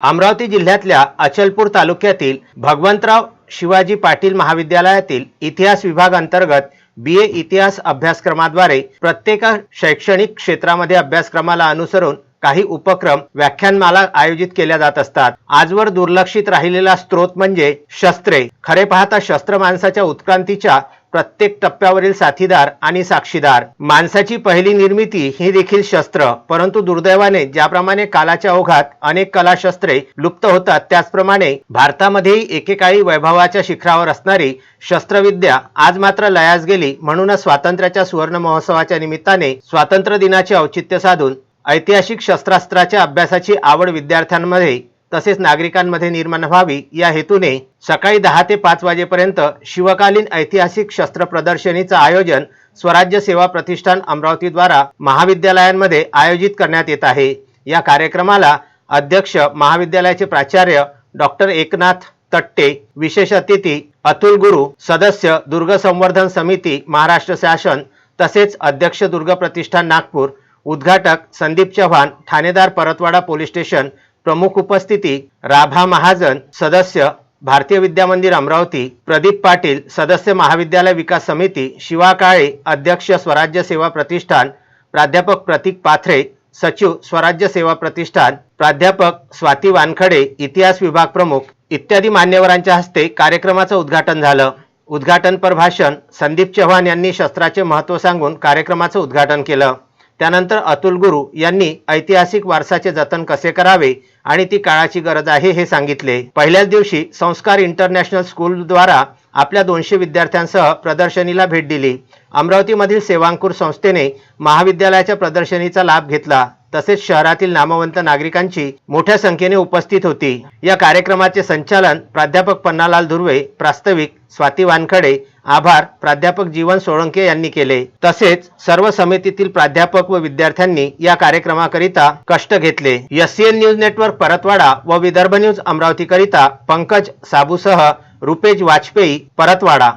अमरावती जिल्ह्यातल्या अचलपूर तालुक्यातील भगवंतराव शिवाजी पाटील महाविद्यालयातील इतिहास विभाग अंतर्गत बी ए इतिहास अभ्यासक्रमाद्वारे प्रत्येक शैक्षणिक क्षेत्रामध्ये अभ्यासक्रमाला अनुसरून काही उपक्रम व्याख्यानमाला आयोजित केल्या जात असतात. आजवर दुर्लक्षित राहिलेला स्रोत म्हणजे शस्त्रे. खरे पाहता शस्त्र माणसाच्या उत्क्रांतीच्या प्रत्येक टप्प्यावरील साथीदार आणि साक्षीदार. माणसाची पहिली निर्मिती ही देखील शस्त्र परंतु दुर्दैवाने ज्याप्रमाणे कालाच्या ओघात अनेक कलाशस्त्रे लुप्त होतात त्याचप्रमाणे भारतामध्येही एकेकाळी वैभवाच्या शिखरावर असणारी शस्त्रविद्या आज मात्र लयास गेली म्हणूनच स्वातंत्र्याच्या सुवर्ण महोत्सवाच्या निमित्ताने स्वातंत्र्य दिनाचे औचित्य साधून ऐतिहासिक शस्त्रास्त्राच्या अभ्यासाची आवड विद्यार्थ्यांमध्ये तसेच नागरिकांमध्ये निर्माण व्हावी या हेतूने सकाळी दहा ते पाच वाजेपर्यंत शिवकालीन ऐतिहासिक शस्त्र प्रदर्शनीचं आयोजन स्वराज्य सेवा प्रतिष्ठान अमरावतीद्वारा महाविद्यालयांमध्ये आयोजित करण्यात येत आहे. या कार्यक्रमाला अध्यक्ष महाविद्यालयाचे प्राचार्य डॉक्टर एकनाथ तट्टे विशेष अतिथी अतुल गुरु सदस्य दुर्ग संवर्धन समिती महाराष्ट्र शासन तसेच अध्यक्ष दुर्ग प्रतिष्ठान नागपूर उद्घाटक संदीप चव्हाण ठाणेदार परतवाडा पोलीस स्टेशन प्रमुख उपस्थिती राभा महाजन सदस्य भारतीय विद्या मंदिर अमरावती प्रदीप पाटील सदस्य महाविद्यालय विकास समिती शिवा काळे अध्यक्ष स्वराज्य सेवा प्रतिष्ठान प्राध्यापक प्रतीक पाथरे सचिव स्वराज्य सेवा प्रतिष्ठान प्राध्यापक स्वाती वानखडे इतिहास विभाग प्रमुख इत्यादी मान्यवरांच्या हस्ते कार्यक्रमाचं उद्घाटन झालं. उद्घाटनपर भाषण संदीप चव्हाण यांनी शस्त्राचे महत्त्व सांगून कार्यक्रमाचं उद्घाटन केलं. त्यानंतर अतुल गुरु यांनी ऐतिहासिक वारसाचे जतन कसे करावे आणि ती काळाची गरज आहे हे सांगितले. पहिल्याच दिवशी संस्कार इंटरनॅशनल स्कूलद्वारा आपल्या दोनशे विद्यार्थ्यांसह प्रदर्शनीला भेट दिली. अमरावतीमधील सेवांकूर संस्थेने महाविद्यालयाच्या प्रदर्शनीचा लाभ घेतला. तसेच शहरातील नामवंत नागरिकांची मोठ्या संख्येने उपस्थित होती. या कार्यक्रमाचे संचालन प्राध्यापक पन्नालाल धुर्वे प्रास्ताविक स्वाती वानखडे आभार प्राध्यापक जीवन सोळंके यांनी केले. तसेच सर्व समितीतील प्राध्यापक व विद्यार्थ्यांनी या कार्यक्रमाकरिता कष्ट घेतले. एससीएन न्यूज नेटवर्क परतवाडा व विदर्भ न्यूज अमरावतीकरिता पंकज साबूसह रुपेश वाजपेयी परतवाडा.